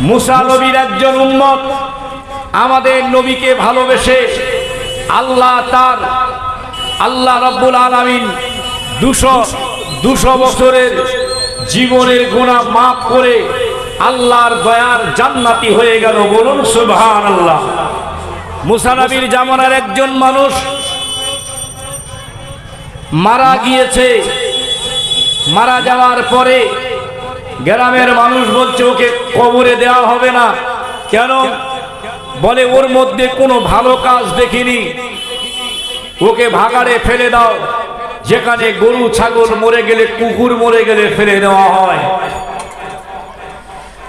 মুসা নবীর একজন উম্মত। আমাদের নবীকে ভালোবেসে আল্লাহ তার, আল্লাহ রব্বুল আলামিন দুশো দুশো বছরের জীবনের গুণা মাফ করে আল্লাহর দয়ার জান্নাতি হয়ে গেল বলুন সুবহান আল্লাহ মুসানবীর জামানার একজন মানুষ মারা গিয়েছে। মারা যাওয়ার পরে গ্রামের মানুষ বলছে, ওকে কবরে দেওয়া হবে না। কেন? বলে, ওর মধ্যে কোনো ভালো কাজ দেখিনি। ওকে ভাগাড়ে ফেলে দাও। যেখানে গরু, ছাগল মরে গেলে, কুকুর মরে গেলে ফেলে দেওয়া হয়।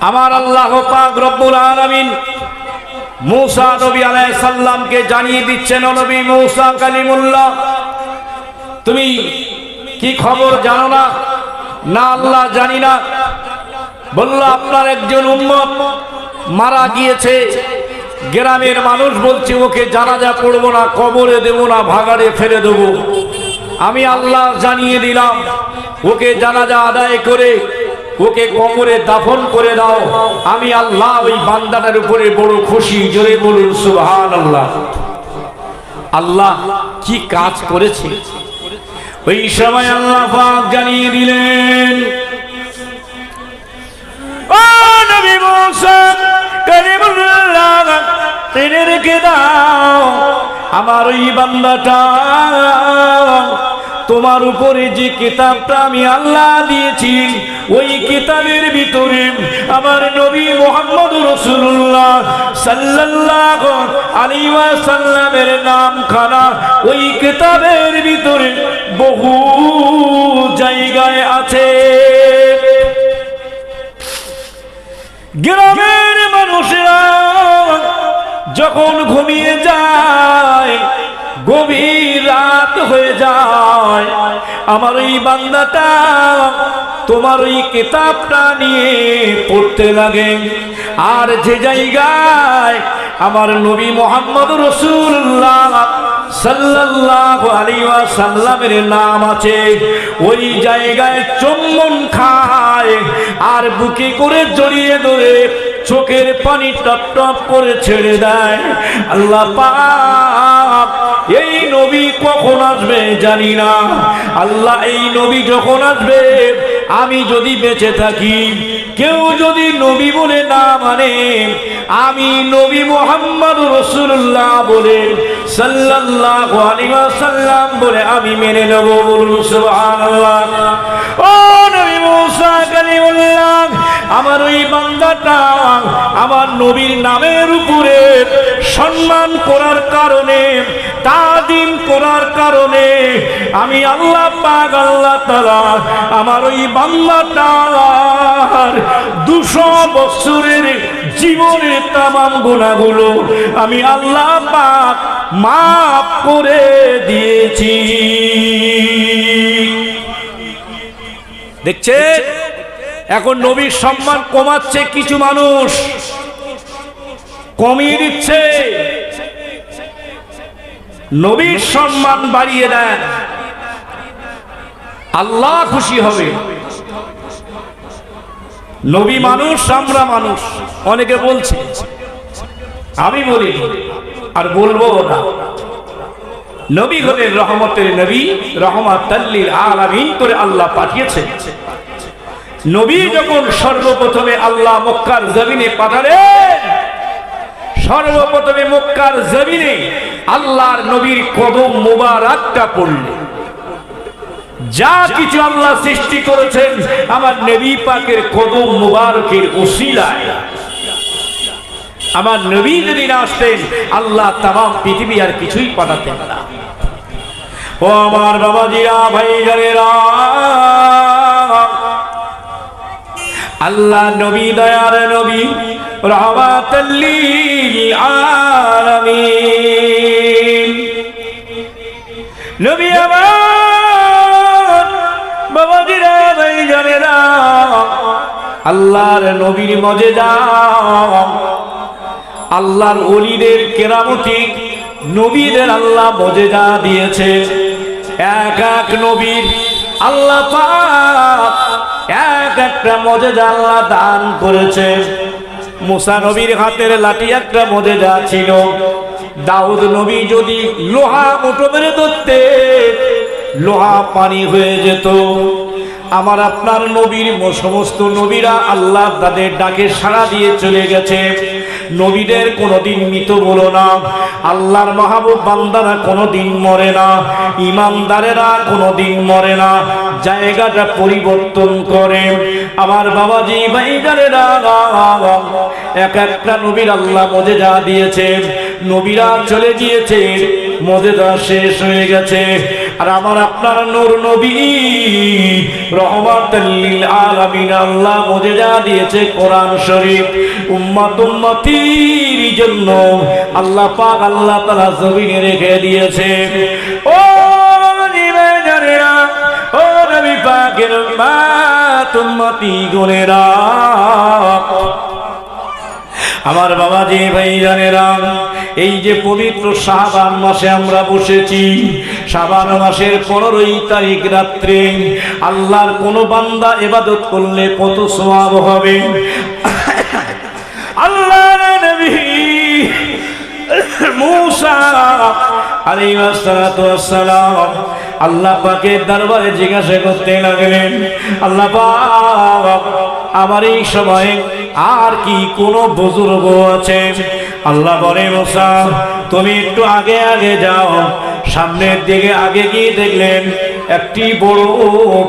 আমার আল্লাহ পাক রব্বুল আলামিন মূসা নবী আলাইহিস সালামকে জানিয়ে দিচ্ছেন নবী মূসা কালিমুল্লাহ, তুমি কি খবর জানো না? না, আল্লাহ জানি না। বলল, আপনার একজন উম্মত মারা গিয়েছে। গ্রামের মানুষ বলছে, ওকে জানাজা পড়ব না, কবরে দেব না, ভাগাড়ে ফেলে দেব। আমি আল্লাহ জানিয়ে দিলাম, ওকে জানাজা আদায় করে, ওকে কবরে দাফন করে দাও। আমি আল্লাহ ওই বান্দাটার উপরে বড় খুশি, জোরে বলুন সুহান আল্লাহ আল্লাহ কি কাজ করেছে? ওই সময় আল্লাহ জানিয়ে দিলেন টেনে রেখে দাও আমার ওই বান্দাটা। তোমার উপরে যে কিতাবটা আমি আল্লাহ দিয়েছি, ওই কিতাবের ভিতরে আমার নবী মোহাম্মদ রসুল্লাহ সাল্লাল্লাহ আলী সাল্লামের নাম খানা ওই কিতাবের ভিতরে বহু গ্রামের মানুষেরা যখন ঘুমিয়ে যায়, গভীর রাত হয়ে যায়, আমার ওই বান্দাটা তোমার ওই কিতাবটা নিয়ে পড়তে লাগে। আর যে জায়গায় আমার নবী মোহাম্মদ রসুল্লাহ সাল্লাল্লাহু আলাইহি ওয়াসাল্লামের নাম আছে, ওই জায়গায় চুম্বন খায় আর বুকে করে জড়িয়ে ধরে চোখের পানি টপ টপ করে ছেড়ে দেয়। আল্লাহ পাক, এই নবী কখন আসবে জানি না। আল্লাহ, এই নবী যখন আসবে, আমি যদি বেঁচে থাকি, কেউ যদি নবী বলে না মানে আমি নবী মোহাম্মদ রসুল্লাহ বলে, সাল্লাল্লাহু আলাইহি ওয়াসাল্লাম বলে আমি মেনে নেব বলুন সুবহানাল্লাহ। ও নবী! কালিমুল্লাহ, আমার ওই বান্দাটা আমার নবীর নামের উপরে সম্মান করার কারণে করার কারণে, আমি আল্লাহ পাক, আল্লাহ তালা আমার ওই দুশো বছরের জীবনের তামাম গুণাগুলো আমি আল্লাহ পাক মাফ করে দিয়েছি। দেখছে এখন নবীর সম্মান কমাচ্ছে কিছু মানুষ। কমিয়ে দিচ্ছে। নবীর সম্মান বাড়িয়ে দেন। আল্লাহ খুশি হবে। নবী মানুষ, আমরা মানুষ। অনেকে বলছে, আমি বলি, আর বলব না। নবী হলেন রহমতের নবী রহমত আলামিন করে আল্লাহ পাঠিয়েছে নবী যখন সর্বপ্রথমে আল্লাহ মক্কার জমিনে পাঠালেন, সর্বপ্রথমে মক্কার জমিনে আল্লাহর নবীর কদম মুবারাকটা পড়লেন যা কিছু আল্লাহ সৃষ্টি করেছেন, আমার নবী পাকের কদম মুবারকের ওসিলায়। আমার নবী যদি না আসতেন, আল্লাহ তাম পৃথিবী আর কিছুই পাঠাতেন না। ও আমার বাবাজিরা ভাই জানেরা আল্লাহ নবী, দয়ার নবী, রহমাতাল্লিল আলামিন। নবী আমার, বাবাজিরা ভাই জানেরা আল্লাহর নবীর মজে যাও। আল্লাহর অলিদের কেরামতি নবীদের আল্লাহ মজেদা দিয়েছে। এক এক নবীর আল্লাহ পাক এক একটা মজেদা আল্লাহ দান করেছে। মুসা নবীর হাতের লাঠি একটা মজে যা ছিল। দাউদ নবী যদি লোহা মুঠো মেরে ধরতে, লোহা পানি হয়ে যেত। আমার আপনার নবীর সমস্ত নবীরা আল্লাহ তাদের ডাকে সাড়া দিয়ে চলে গেছে। নবীদের কোনোদিন মৃত বলো না। আল্লাহর মাহবুব বান্দারা কোনোদিন মরে না। ইমানদারেরা কোনোদিন মরে না। জায়গাটা পরিবর্তন করে আমার বাবাজি, ভাইজানেরা, এক একটা নবীর আল্লাহ মজেদা দিয়েছে নবীরা চলে গিয়েছে মজেদা শেষ হয়ে গেছে। আর আমার আপনার নূর নবী রহমাতাল্লিল আলামিন আল্লাহ মজেদা দিয়েছে কোরআন শরীফ উম্মাত উম্মতির জন্য আল্লাহ পাক আল্লাহ তাআলা জমিনে রেখে দিয়েছে। ও জীবনেরা ও নবী পাকের উম্মাত উম্মতি গুণেরা আমার বাবা যে ভাই জানেরা এই যে পবিত্র শাহবান মাসে আমরা বসেছি শাবান মাসের পনেরোই তারিখ রাত্রে আল্লাহর কোন বান্দা এবাদত করলে কত সোয়াব হবে? আল্লাহ নবী মুসা আল্লাহ পাকের দরবারে জিজ্ঞাসা করতে লাগলেন, আল্লাহ আমার এই সময় আর কি কোন বুজুর্গ আছে? আল্লাহ বলে, মুসা, তুমি একটু আগে আগে যাও। সামনের দিকে আগে গিয়ে দেখলেন একটি বড়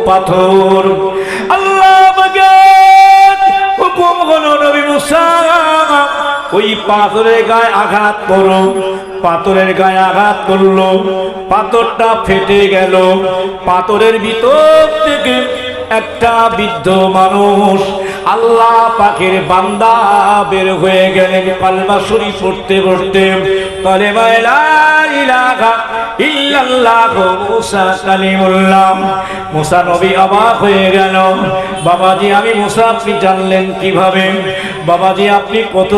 পাথর। আল্লাহ ওই পাথরের গায়ে আঘাত করো। পাথরের গায়ে আঘাত করল, পাথরটা ফেটে গেল। পাথরের ভিতর থেকে একটা বৃদ্ধ মানুষ আল্লাহ পাখির বান্দা বের হয়ে গেলেন কালমা শরীফ পড়তে পড়তে। কালেমা লা ইলাহা ইল্লাল্লাহ মুসা কালিমুল্লাহ। মুসা নবী অবাক হয়ে গেল। বাবাজি, আমি জানলেন বাবাজি, আপনি কত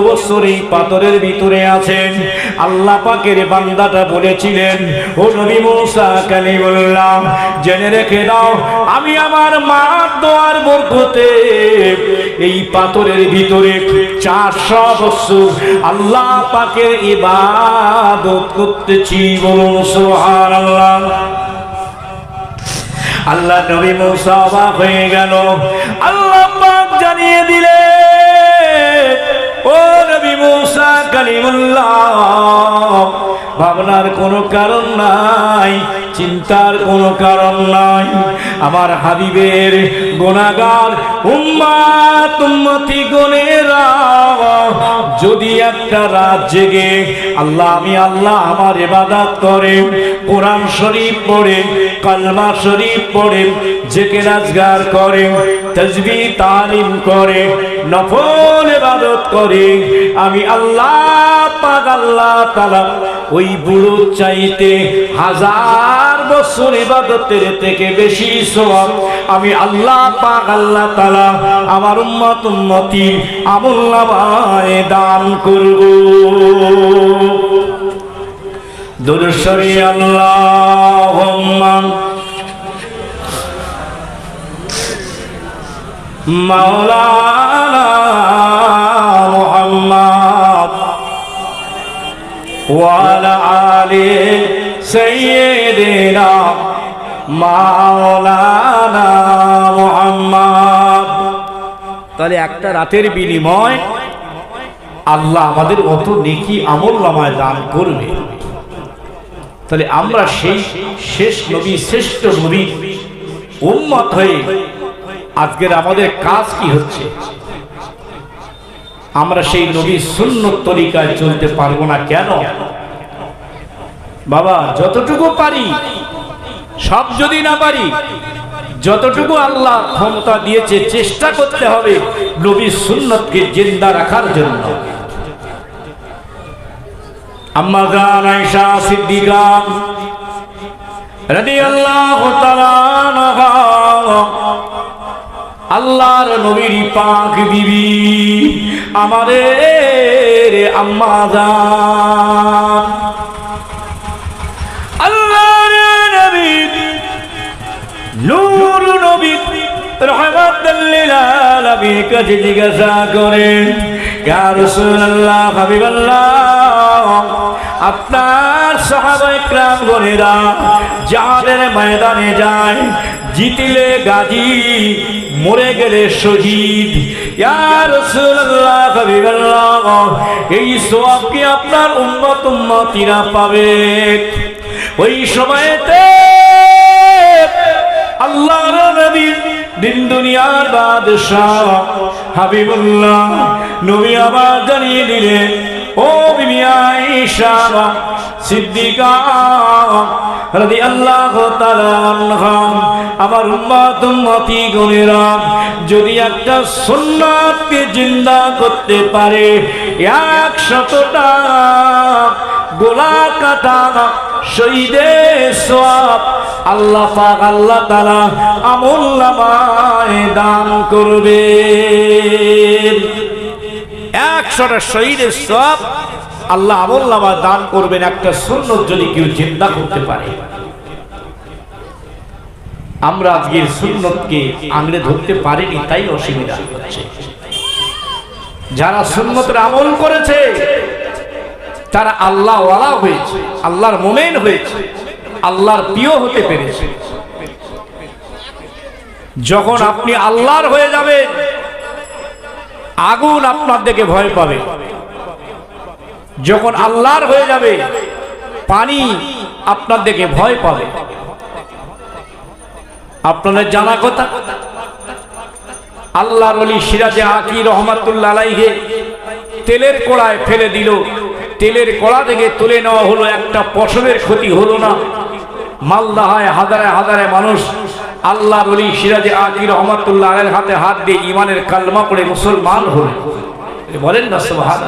পাথরের ভিতরে আছেন? আল্লাহ বান্দাটা বলেছিলেন, ও নবী মুসা কালিমুল্লাহ, জেনে রেখে দাও, আমি আমার মার দোয়ার বরকতে এই পাথরের ভিতরে চারশো বছর আল্লাহ পাকের ইবাদত করতেছি বলুন সোহার আল্লাহ আল্লাহ নবী মুসা অবাক হয়ে গেল। আল্লাহ পাক জানিয়ে দিলে ও নবী মুসা কালিমুল্লাহ, ভাবনার কোনো কারণ নাই। চিন্তার কোনো কারণ নাই। আমার হাবিবের গোনাগার উম্মাত, উম্মতি, গনেরা, যদি একটা রাত জেগে আল্লাহ, আমি আল্লাহ আমার ইবাদত করে, কোরআন শরীফ পড়ে, কালমা শরীফ পড়ে জেকে রাজগার করে তসবি তালিম করে, নফল ইবাদত করে, আমি আল্লাহ পাক আল্লাহ তাআলা ওই বুড়ো চাইতে হাজার বছর ইবাদতের থেকে বেশি সব আমি আল্লাহ পাক, আল্লাহ তাআলা আমার উম্মত, উম্মতি আমুল্লাবায় দান করব। দুরসরি আল্লাহুম্মা। মাওলানা মুহাম্মদ ওয়ালা আলী সৈয়দেরা মাওলানা মোহাম্মদ। তাহলে একটা রাতের বিনিময় আল্লাহ আমাদের অত নেকি আমল নামায় দান করবে। তাহলে আমরা সেই শেষ নবী, শ্রেষ্ঠ নবী উম্মত হয়ে আজকের আমাদের কাজ কি হচ্ছে? আমরা সেই নবী শূন্য তরিকায় চলতে পারব না কেন? বাবা, যতটুকু পারি, সব যদি না পারি, যতটুকু আল্লাহ ক্ষমতা দিয়েছে, চেষ্টা করতে হবে নবী সুন্নতকে জিন্দা রাখার জন্য। আম্মা জান, আয়েশা সিদ্দিকা রাদিয়াল্লাহু তাআলা আল্লাহর নবীর পাক বিবি আমাদের আম্মা জান। নূর নবী রহমাতুল লিল আলামিনের কাছে জিজ্ঞাসা করেন ইয়া রাসূলুল্লাহ হাবিবাল্লাহ আপনার সাহাবায়ে کرام গণেরা জাহাদের ময়দানে যায় জিতলে গাজী মরে গেলে শহীদ ইয়া রাসূলুল্লাহ হাবিবাল্লাহ এই সওয়াব কি আপনার উম্মত উম্মতিরা পাবে ওই সময়তে আল্লাহর নবী, দিন দুনিয়ার বাদশাহ হাবিবুল্লাহ। নবী আবার জানিয়ে দিলেন, ও বিবি আয়েশা, সিদ্দিকা, রাদিয়াল্লাহু তাআলা আমার উম্মত, উম্মতি, গণেরা, যদি একটা সুন্নাতকে জিন্দা করতে পারে একশতটা গোলা কাটা শহীদের সব আল্লাহ পাক আল্লাহ তাআলা আমল নামায় দান করবে একশোটা শহীদের সব আল্লাহ আমল দান করবেন, একটা সুন্নত যদি কেউ চিন্তা করতে পারে। আমরা আজকের সুন্নতকে আংড়ে ধরতে পারিনি, তাই অসুবিধা হচ্ছে। যারা সুন্নতের আমল করেছে তারা আল্লাহ হয়েছে, আল্লাহর মোমেন হয়েছে, আল্লাহর প্রিয় হতে পেরেছে। যখন আপনি আল্লাহর হয়ে যাবেন, আগুন আপনার দেখে ভয় পাবে। যখন আল্লাহর হয়ে যাবে, পানি আপনার দেখে ভয় পাবে। আপনাদের জানা কথা, আল্লাহর অলি সিরাজে আকি রহমাতুল্লাহ তেলের কড়ায় ফেলে দিল। তেলের কড়া থেকে তুলে নেওয়া হলো একটা পশমের ক্ষতি হলো না। মালদাহায় হাজারে হাজারে মানুষ, আল্লাহ বলি সিরাজে আকি রহমতুল্লাহ আলের হাতে হাত দিয়ে ইমানের কালমা পড়ে মুসলমান হল। বলেন না সুবহান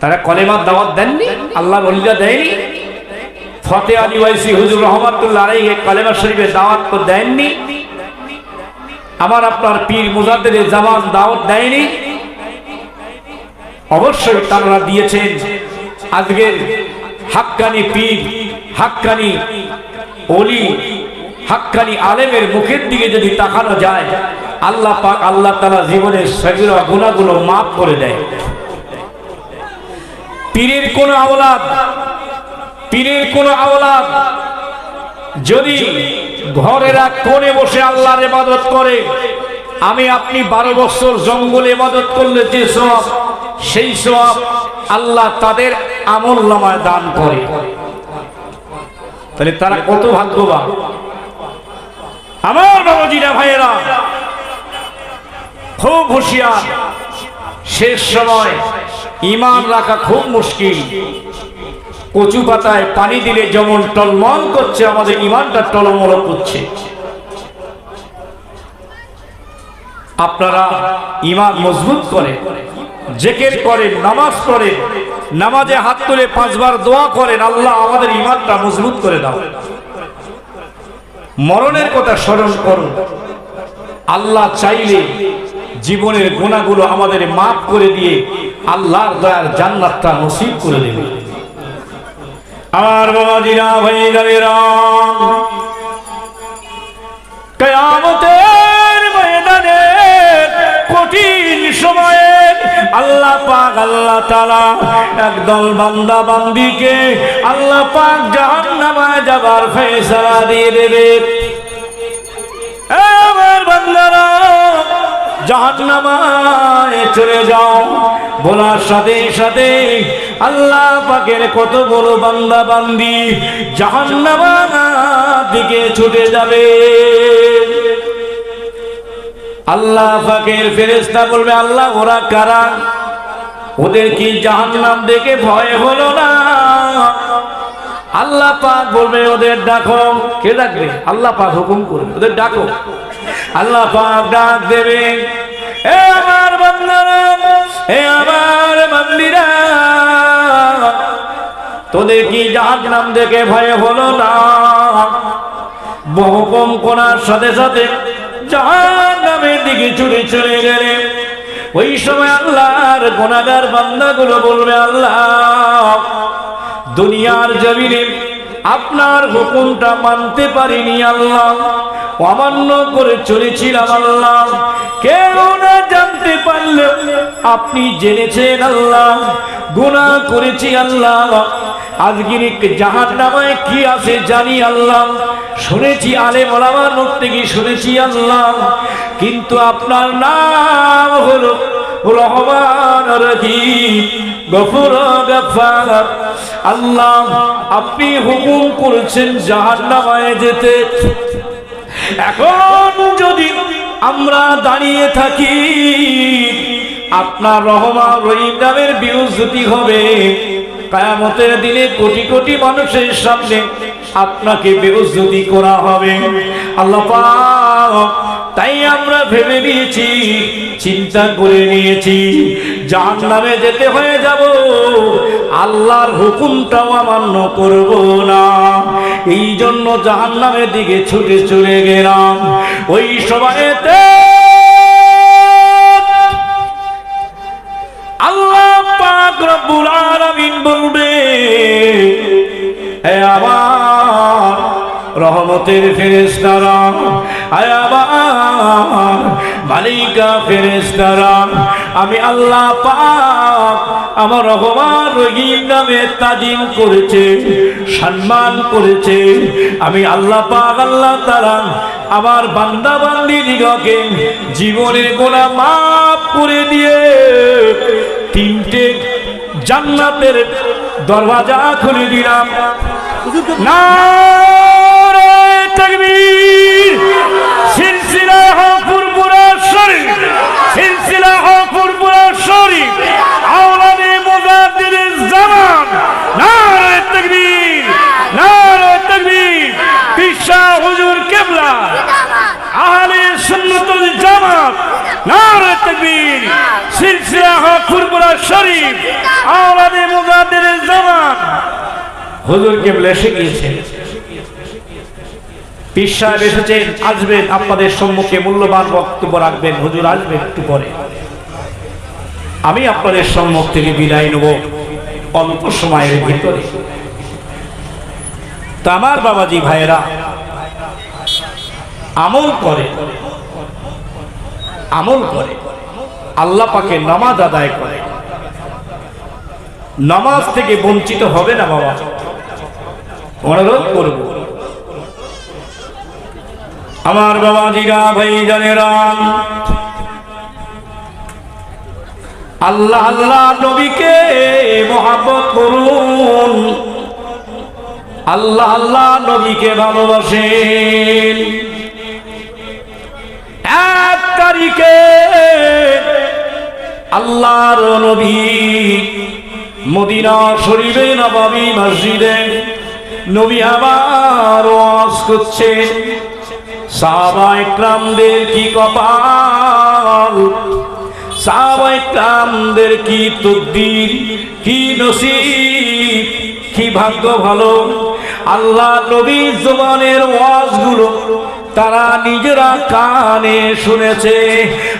তারা কলেমার দাওয়াত দেননি, আল্লাহ রলিরা দেয়নি। ফতে আলী ওয়াইসি হুজুর রহমতুল্লাহ আলাইহি কালেমা শরীফের দাওয়াত তো দেননি। আমার আপনার পীর মুজাদ্দের জামান দাওয়াত দেয়নি। অবশ্যই তারা দিয়েছেন। আজকের হাক্কানি পীর, হাক্কানি অলি হাক্কানি আলেমের মুখের দিকে যদি তাকানো যায়, আল্লাহ পাক আল্লাহ তালা জীবনের সগিরা গুণাগুলো মাফ করে দেয়। পীরের কোন আওলাদ, পীরের কোন আওলাদ যদি ঘরের কোণে বসে আল্লাহর ইবাদত করে, আমি আপনি বারো বছর জঙ্গলে ইবাদত করলে যে সব সেই সব আল্লাহ তাদের আমল নামায় দান করে। তাহলে তারা কত ভাগ্যবান। আমার বাবাজিরা, ভাইয়েরা, খুব হুঁশিয়ার, শেষ সময় ইমান রাখা খুব মুশকিল। কচু পাতায় পানি দিলে যেমন টলমল করছে, আমাদের ইমানটা টলমল করছে। আপনারা ইমান মজবুত করে জেকের করেন, নামাজ পড়েন নামাজে হাত তুলে পাঁচবার দোয়া করেন, আল্লাহ আমাদের ইমানটা মজবুত করে দাও। মরণের কথা স্মরণ করুন। আল্লাহ চাইলে জীবনের গুণাগুলো আমাদের মাফ করে দিয়ে আল্লাহর দয়ার জান্নাতটা নসিব করে দেবে। আমার বাবা দিনা ভাই রাম কেয়ামতের ময়দানে কঠিন সময়ে আল্লাহ পাক, আল্লাহ তালা একদল বান্দা বান্দিকে আল্লাহ পাক জাহান্নামায় যাবার ফেসলা দিয়ে দেবে। আমার বান্দারা, জাহান্নামায় চলে যাও। বলার সাথে সাথে আল্লাহ পাকের কত বড় বান্দা বান্দি জাহান্নামার দিকে ছুটে যাবে। আল্লাহ পাকের ফেরেস্তা বলবে, আল্লাহ, ওরা কারা? ওদের কি জাহান্নাম দেখে ভয় হলো না? আল্লাহ পাক বলবে, ওদের ডাকো, কে ডাকবে? আল্লাহ পাক হুকুম করবে, ওদের ডাকো। আল্লাহ পাক ডাক দেবে, এ আমার বান্দারা এ আমার বান্দিরা, তোদের কি জাহান্নাম দেখে ভয় হলো না? বহুকম করার সাথে সাথে জাহান্নামের দিকে ছুটে চলে গেলে, ওই সময় আল্লাহর গোনাগার বান্দাগুলো বলবে, আল্লাহ, দুনিয়ার জমিনে আপনার হুকুমটা মানতে পারিনি, আল্লাহ। অমান্য করে চলেছিলাম, আল্লাহ। কেউ না জানতে পারলে আপনি জেনেছেন, আল্লাহ। গুনাহ করেছি, আল্লাহ। আজকের জাহান নামায় কি আছে জানি আল্লাহ। শুনেছি আলে মোলামার মুখ শুনেছি আল্লাহ। কিন্তু আপনার নাম হলো রহমান আল্লাহ, আপনি হুকুম করেছেন জাহান নামায় যেতে। এখন যদি আমরা দাঁড়িয়ে থাকি, আপনার রহমান রহিম নামের বিরুদ্ধতি হবে। কায়ামতের দিনে কোটি কোটি মানুষের সামনে আপনাকে বেউজ্জতি করা হবে। আল্লাহ তাই আমরা ভেবে নিয়েছি, চিন্তা করে নিয়েছি জাহান নামে যেতে হয়ে যাব। আল্লাহর হুকুমটাও অমান্য করব না। এই জন্য জাহান নামের দিকে ছুটে চলে গেলাম। ওই সময়তে আলামিন বলবে, হে আমার রহমতের ফেরেশতারা, হে আমার মালিকা ফেরেশতারা, আমি আল্লাহ পাক আমার রহমান রহিম নামে তাজিম করেছে, সম্মান করেছে। আমি আল্লাহ পাক, আল্লাহ তারা আমার বান্দা বান্দি দিগকে জীবনের গোনা মাফ করে দিয়ে তিনটে জান্নাতের দরওয়াজা খুলে দিলাম। নারে তাকবীর। সিলসিলা হকুরপুরা শরীফ সিলসিলা হকুরপুরা শরীফ আওলাদে মুজাদ্দিদ জামান। নারে তাকবীর নারে তাকবীর পিসা হুজুর কেবলা আহলে সুন্নাতুল জামাত শরীফ হুজুর এসেছেন, আসবেন, আপনাদের সম্মুখে মূল্যবান বক্তব্য রাখবেন। হুজুর আসবেন একটু পরে। আমি আপনাদের সম্মুখ থেকে বিদায় নেব অল্প সময়ের ভিতরে। তা আমার বাবাজি ভাইয়েরা, আমল করে। আমল করে। আল্লাহ পাকে নামাজ আদায় করে। নামাজ থেকে বঞ্চিত হবে না বাবা। অনুরোধ করব। আমার বাবাজিরা ভাই জানেরা আল্লাহ আল্লাহ নবীকে মহাব্বত করুন। আল্লাহ আল্লাহ নবীকে ভালোবাসেন। তারিখে আল্লাহর নবী মদিনা শরীফে নবাবী মসজিদে নবী আবার ওয়াজ করছেন। সাহাবায়ে ক্রামদের কি কপাল? সাহাবায়ে ক্রামদের কি তকদির, কি নসিব, কি ভাগ্য ভালো? আল্লাহ নবী জবানের ওয়াজগুলো তারা নিজেরা কানে শুনেছে।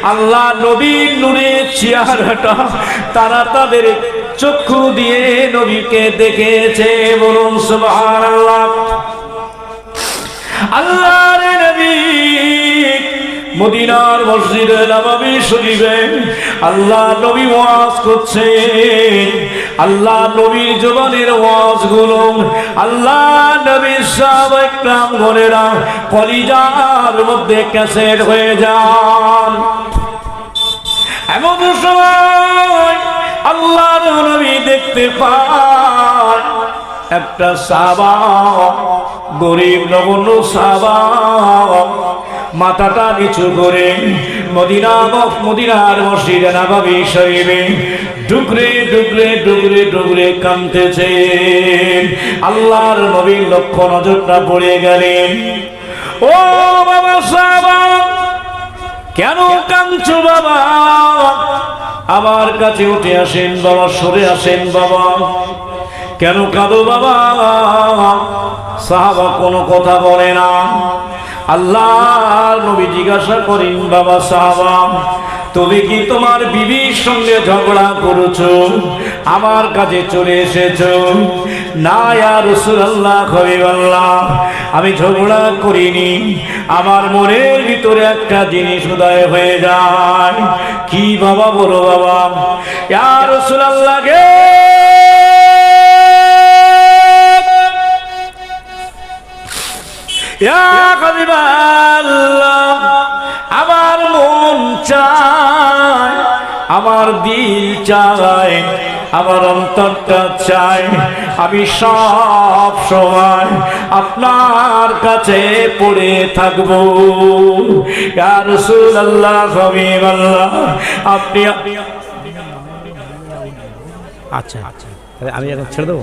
আল্লাহ নবীর নূরের চেহারাটা তারা তাদের চক্ষু দিয়ে নবীকে দেখেছে। বলুন সুবহানাল্লাহ। আল্লাহর নবী মদিনার মসজিদে নবাবি শরীফে আল্লাহ নবী ওয়াজ করছে। আল্লাহ নবীর জবানের ওয়াজগুলো আল্লাহ নবীর সব একরাম ঘরেরা কলিজার মধ্যে ক্যাসেট হয়ে যান। এমন সময় আল্লাহ নবী দেখতে পায় একটা সাবা, গরিব নগণ্য সাবা। মাথাটা নিচু করে মদিনা মদিনার মসজিদে নাবাবি শরীফে ডুকরে ডুকরে ডুকরে ডুকরে কামতেছে আল্লাহর নবীর লক্ষ্য নজরটা পড়ে গেলেন ও বাবা সাবা, কেন কাঁদছো বাবা? আমার কাছে উঠে আসেন বাবা, সরে আসেন বাবা। কেন কাঁদো বাবা? সাহাবা কোনো কথা বলে না। আল্লাহ নবী জিজ্ঞাসা করেন, বাবা সাহাবা, তুমি কি তোমার বিবির সঙ্গে ঝগড়া করেছ? আমার কাছে চলে এসেছ? না আর রসুল্লাহ হবিবাল্লাহ, আমি ঝগড়া করিনি। আমার মনের ভিতরে একটা জিনিস উদয় হয়ে যায়। কি বাবা বলো বাবা? আর রসুল্লাহকে আমার মন চায় আমার দিল চায় আমার অন্তরটা চাই আমি সব সময় আপনার কাছে পড়ে থাকব। আর আল্লাহ হবিব আল্লাহ আপনি আচ্ছা আচ্ছা। আমি এখন ছেড়ে দেবো।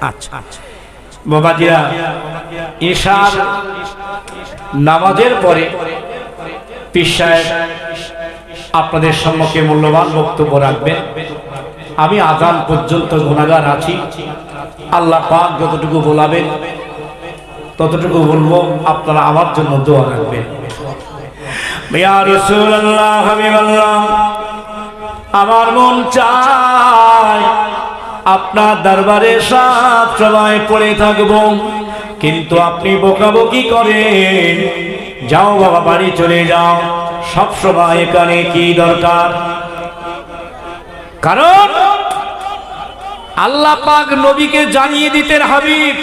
আচ্ছা আচ্ছা। বাবাজিরা ঈশার নামাজের পরে সাহেব আপনাদের সম্মুখে মূল্যবান বক্তব্য রাখবেন। আমি আগান পর্যন্ত গুণাগার আছি। আল্লাহ পাক যতটুকু বলাবেন, ততটুকু বলব, আপনারা আমার জন্য দোয়া রাখবেন। আমার মন চায় আপনার দরবারে সব সময় পড়ে থাকব। কিন্তু আপনি বোকাবকি করেন। যাও বাবা, বাড়ি চলে যাও। সব সময় এখানে কি দরকার? কারণ আল্লাহ পাক নবীকে জানিয়ে দিতেন, হাবিব,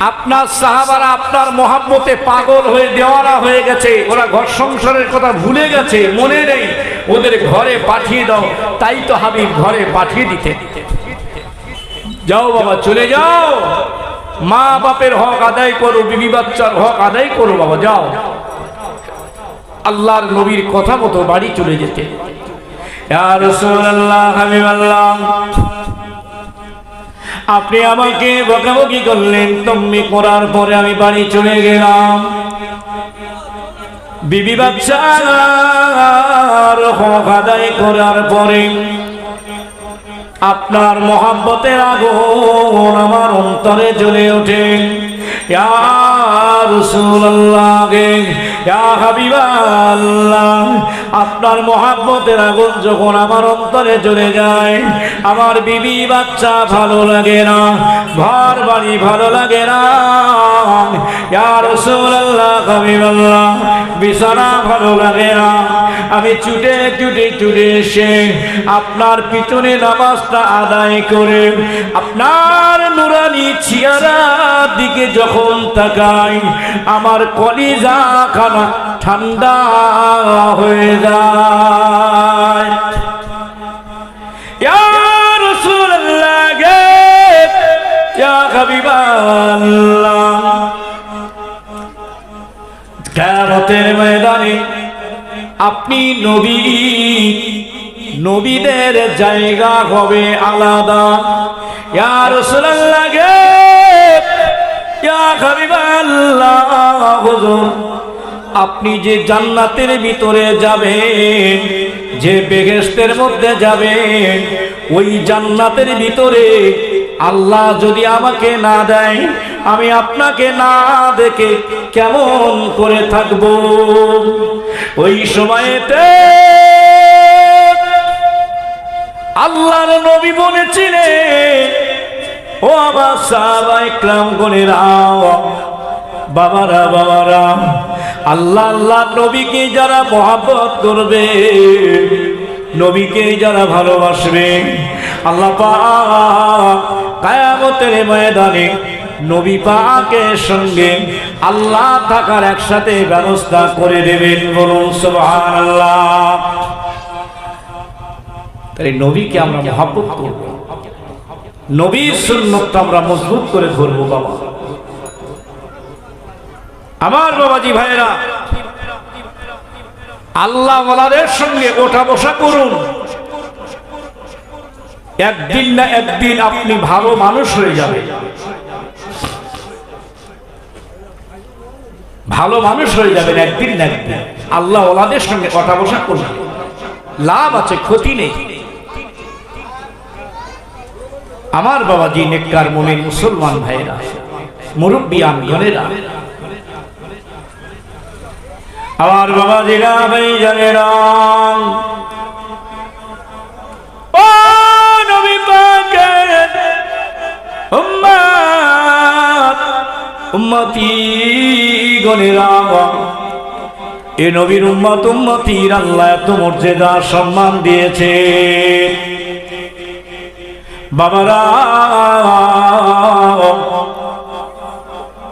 আপনার সাহাবারা আপনার মহাব্বতে পাগল হয়ে দেওয়ারা হয়ে গেছে। ওরা ঘর সংসারের কথা ভুলে গেছে, মনে নেই। ওদের ঘরে পাঠিয়ে দাও, তাই তো হাবিব ঘরে পাঠিয়ে দিতে। যাও বাবা, চলে যাও। মা বাপের হক আদায় করো, বিবি বাচ্চার হক আদায় করো বাবা, যাও। আল্লাহর নবীর কথা মতো বাড়ি চলে যেতে। আপনি আমাকে বকাবকি করলেন, তুমি করার পরে আমি বাড়ি চলে গেলাম। বিবি বাচ্চার হক আদায় করার পরে আপনার মহাব্বতের আগুন আমার অন্তরে জ্বলে ওঠে। আপনার মহাব্বতের আগুন যখন আমার অন্তরে জ্বলে যায়, আমার বিবি বাচ্চা ভালো লাগে না, ঘর বাড়ি ভালো লাগে না। রাসূলুল্লাহ, হাবিবাল্লাহ বিছানা ভালো লাগে না আমি ছুটে ছুটে ছুটে এসে আপনার পিছনে নামাজটা আদায় করে আপনার নুরানি চিয়ারার দিকে যখন তাকাই আমার কলিজা খানা ঠান্ডা হয়ে যায়। ইয়া রাসূলুল্লাহ গে, ইয়া কিয়ামতের ময়দানে আপনি নবী। নবীদের জায়গা হবে আলাদা। ইয়া রাসূলুল্লাহ গে। ইয়া হাবিবাল্লাহ হুজুর। আপনি যে জান্নাতের ভিতরে যাবেন, যে বেহেশতের মধ্যে যাবেন, ওই জান্নাতের ভিতরে আল্লাহ যদি আমাকে না দেয় আমি আপনাকে না দেখে কেমন করে থাকব? ওই সময়তে আল্লাহর নবী বলেছিলেন, ও আমার সাহাবাই ক্রাম করে বাবারা বাবারা, আল্লাহ আল্লাহ নবীকে যারা মহাব্বত করবে নবীকে যারা ভালোবাসবে, আল্লাহ পাক কায়ামতের ময়দানে নবী পাকের সঙ্গে আল্লাহ থাকার একসাথে ব্যবস্থা করে দেবেন বলুন সুবহানাল্লাহ। তাই নবীকে আমরা মহাব্বত করব। নবীর সুন্নতটা আমরা মজবুত করে ধরবো বাবা। আমার বাবাজি ভাইরা আল্লাহ ওয়ালাদের সঙ্গে ওঠা বসা করুন। একদিন না একদিন আপনি ভালো মানুষ হয়ে যাবেন। ভালো মানুষ হয়ে যাবেন একদিন না একদিন। আল্লাহ ওলাদের সঙ্গে কথা বসা করুন লাভ আছে, ক্ষতি নেই। আমার বাবাজি নেককার মোমেন মুসলমান ভাইরা মুরব্বিয়ান গণেরা। আমার বাবা জিরা ভাই জানেরা নবী পাকের উম্মত উম্মতি গনেরা এ নবীর উম্মত, উম্মতির আল্লাহ এত মর্যাদা, সম্মান দিয়েছে। বাবারা,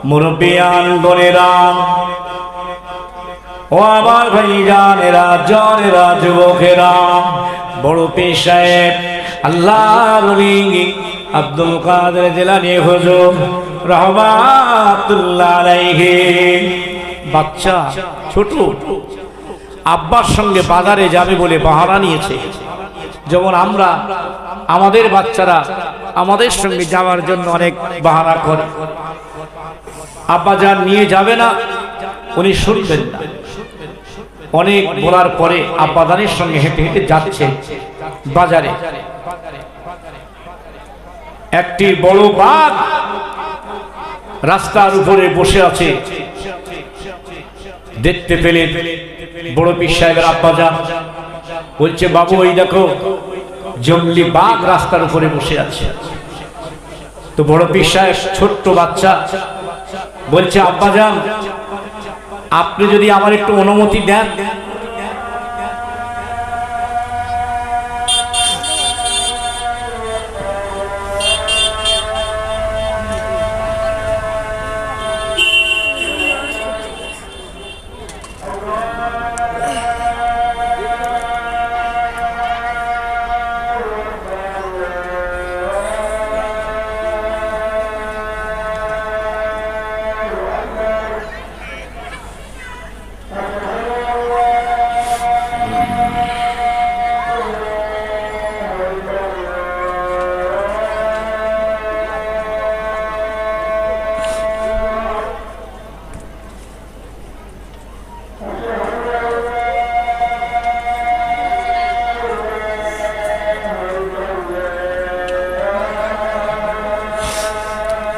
মুরব্বিয়ান গনেরা ও আমার ভাই জানেরা, যুবকেরা, বড় পেশায় আল্লাহ আব্দুল কাদের জেলানি হুজুর রহমাতুল্লাহ আলাইহি। বাচ্চা, ছোট। আব্বার সঙ্গে বাজারে যাবে বলে বাহারা নিয়েছে। যেমন আমরা, আমাদের বাচ্চারা আমাদের সঙ্গে যাওয়ার জন্য অনেক বাহারা করে। আব্বা যান নিয়ে যাবে না, উনি শুনবেন না। অনেক বলার পরে আব্বাদানের সঙ্গে হেঁটে হেঁটে যাচ্ছে বাজারে। একটি বড় বাঘ রাস্তার উপরে বসে আছে। দেখতে পেলে বড় পীর সাহেবের আব্বা বলছে, বাবু ওই দেখো, জঙ্গলি বাঘ রাস্তার উপরে বসে আছে। তো বড় পীর সাহেব, ছোট্ট বাচ্চা, বলছে আব্বা যান আপনি যদি আমার একটু অনুমতি দেন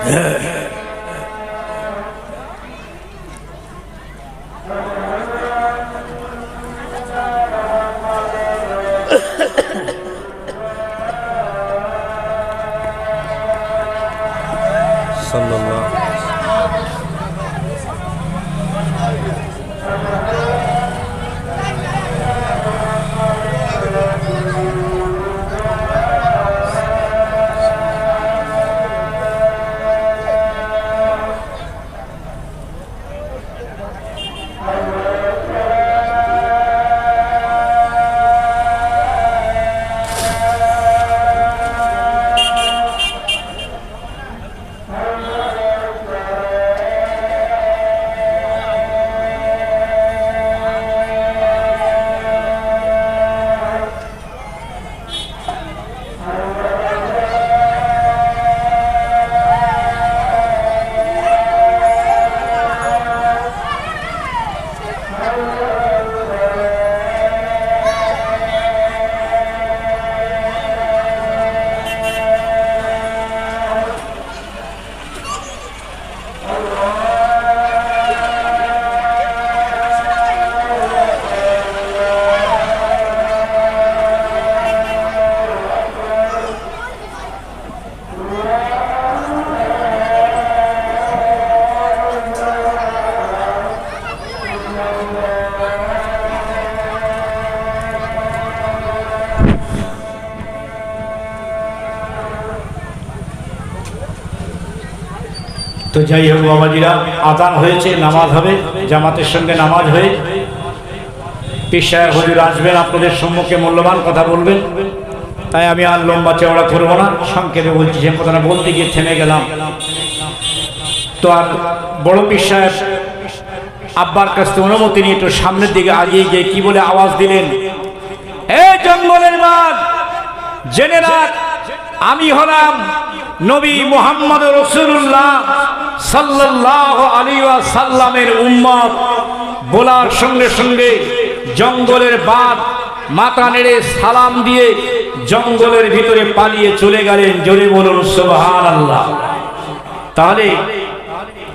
Yeah. তো যাই হোক বাবাজিরা আদান হয়েছে, নামাজ হবে, জামাতের সঙ্গে নামাজ হয়ে। পেশায় হজুর আসবেন, আপনাদের সম্মুখে মূল্যবান কথা বলবেন। তাই আমি আর লম্বা চওড়া করব না, সংক্ষেপে বলছি, যে কথাটা বলতে গিয়ে থেমে গেলাম। তো আর বড় সাহেব আব্বার কাছ থেকে অনুমতি নিয়ে একটু সামনের দিকে আগিয়ে গিয়ে কি বলে আওয়াজ দিলেন? এ জঙ্গলের বাঘ, জেনে রাখ, আমি হলাম নবী মোহাম্মদ রসুল্লাহ সাল্লাহ আলী সাল্লামের উম্মত বলার সঙ্গে সঙ্গে জঙ্গলের বাঘ মাথা নেড়ে সালাম দিয়ে জঙ্গলের ভিতরে পালিয়ে চলে গেলেন। জোরে বলুন সোহান আল্লাহ তাহলে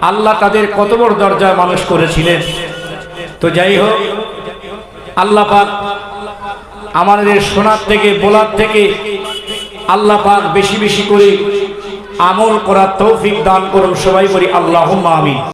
আল্লাহ তাদের কত বড় দরজায় মানুষ করেছিলেন? তো যাই হোক, আল্লাহ পাক আমাদের সোনার থেকে, বোলার থেকে আল্লাহ পাক বেশি বেশি করে আমল করার তৌফিক দান করুন সবাই করি আল্লাহ আমি